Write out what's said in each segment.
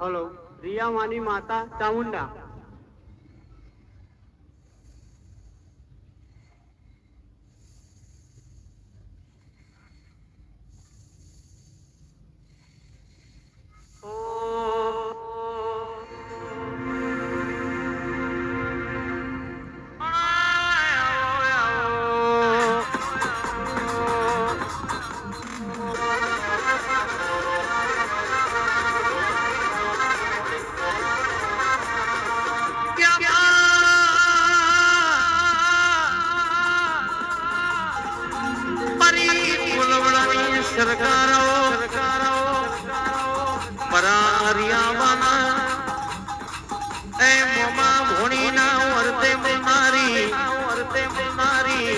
Hello Riya માની માતા ચામુંડા. સરકારો પરારિયાવાના. એ મોમા ભોણીના વર્તે મારી વર્તે મારી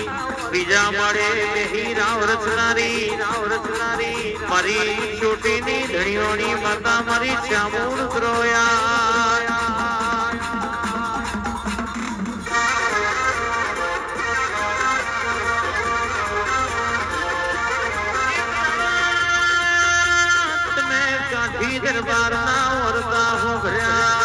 બીજા મળે બેહી રાવ રચનારી રાવ રચનારી. મારી ચોટીની ધણીઓની માતા મારી ચામુંડ કાઠી દરબાર ના વરતા હો ભર્યા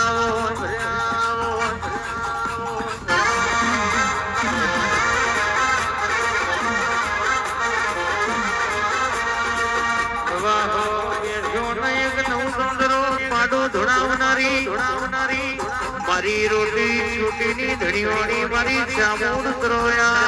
મારી રોટી છૂટીની ધણીઓની મારી ચામુંડ ત્રોયા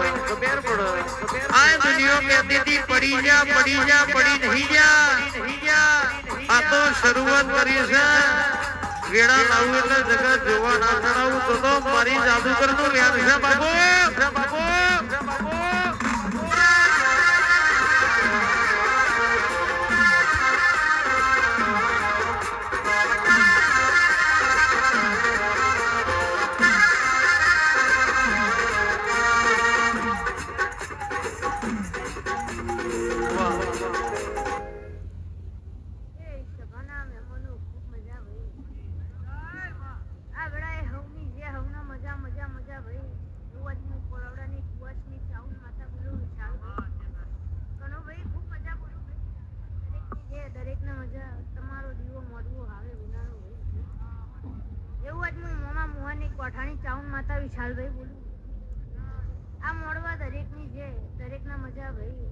આ કહેતી હતી પડી જા પડી જા, પડી નહીં જા. આ તો શરૂઆત કરી છે. વેળા લાવું એટલે જગત જોવા ના ચડાવું. તો તો મારી જાદુગરનું વ્યાન છે બાબુ તમારો દીવો મોડવો આવે વિનાનો એવું આજ હું મોમા મોહનની કોઠાણી ચાઉન માતા વિશાલભાઈ બોલું. આ મોડવા દરેકની જે, દરેકના મજા ભાઈ.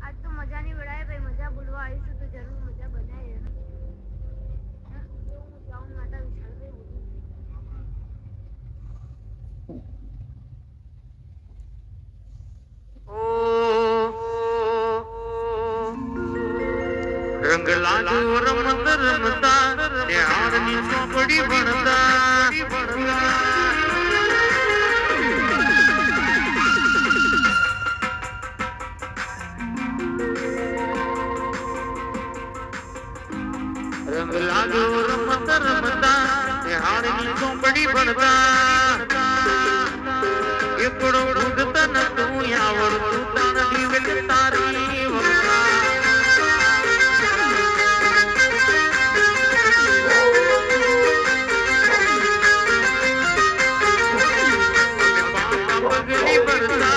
આજ તો મજાની વેળાએ ભાઈ મજા બોલવા આવીશું તો જરૂર મજા બનાવી એવું જાઉં માતા વિશાલભાઈ બોલું. લાજો રમત રમતા નિહાળની ચોપડી ભણતા રંગ લાજો રમત રમતા નિહાળની ચોપડી ભણતા એકડો ઉડતા ન તું આવડતું Hatta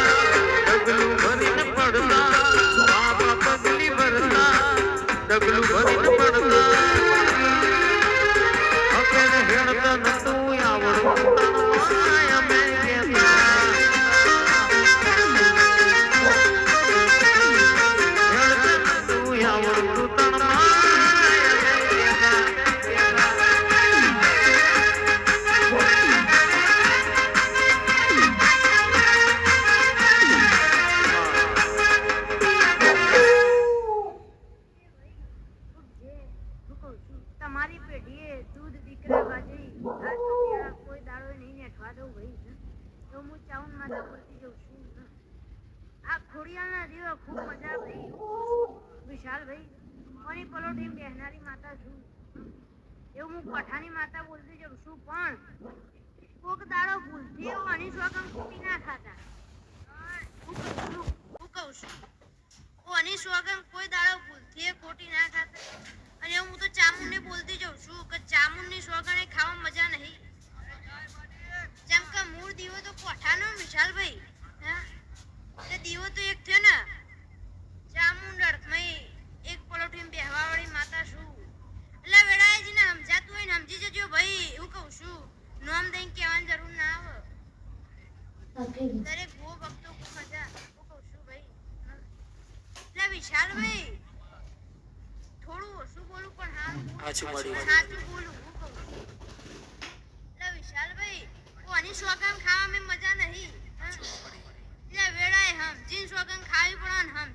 શકું છું. તમારી પેઢીએ દૂધ દીકરા બાજરી કોઈ દાડો નહીં નેઠવા દઉં ભાઈ તો હું ચાઉન માતા બોલતી જઉં છું. આ ખોડિયાના દેવા ખૂબ મજા ભાઈ વિશાલ ભાઈ કોની પલોટી બેહનારી માતા છું. એવું હું પઠાની માતા બોલતી જઉં છું, પણ કોક દાડો ભૂલતી એવું અણી સ્વાગમ કૂટી ના ખાતા. હું કહું છું, હું અની કોઈ દાડો ભૂલથી ખોટી ના ખાતા. અને હું તો ચામુંડને બોલતી જઉં છું કે ચામુંડની સોગણે ખાવા મજા નહીં. જેમ કે મૂળ દીવો તો કોઠાનો વિશાલભાઈ હા? તે દીવો તો એક થયો ને ચામુંડ અર્થમય એક પલોઠી બેહવાવાળી માતા છું. એટલે વેળાએજીને સમજાતું હોય ને સમજી જજો ભાઈ એવું કહું છું. નોમ દઈને કહેવાની જરૂર ના આવે. દરેક ભૂ ભક્તો ખૂબ મજા હું કહું છું ભાઈ હા. એટલે વિશાલભાઈ થોડું ઓછું બોલું પણ હારું મળ્યું સોગમ ખાવામાં મજા નહીં લે વેળાએ હમ જીન સોગમ ખાવી પણ હમ.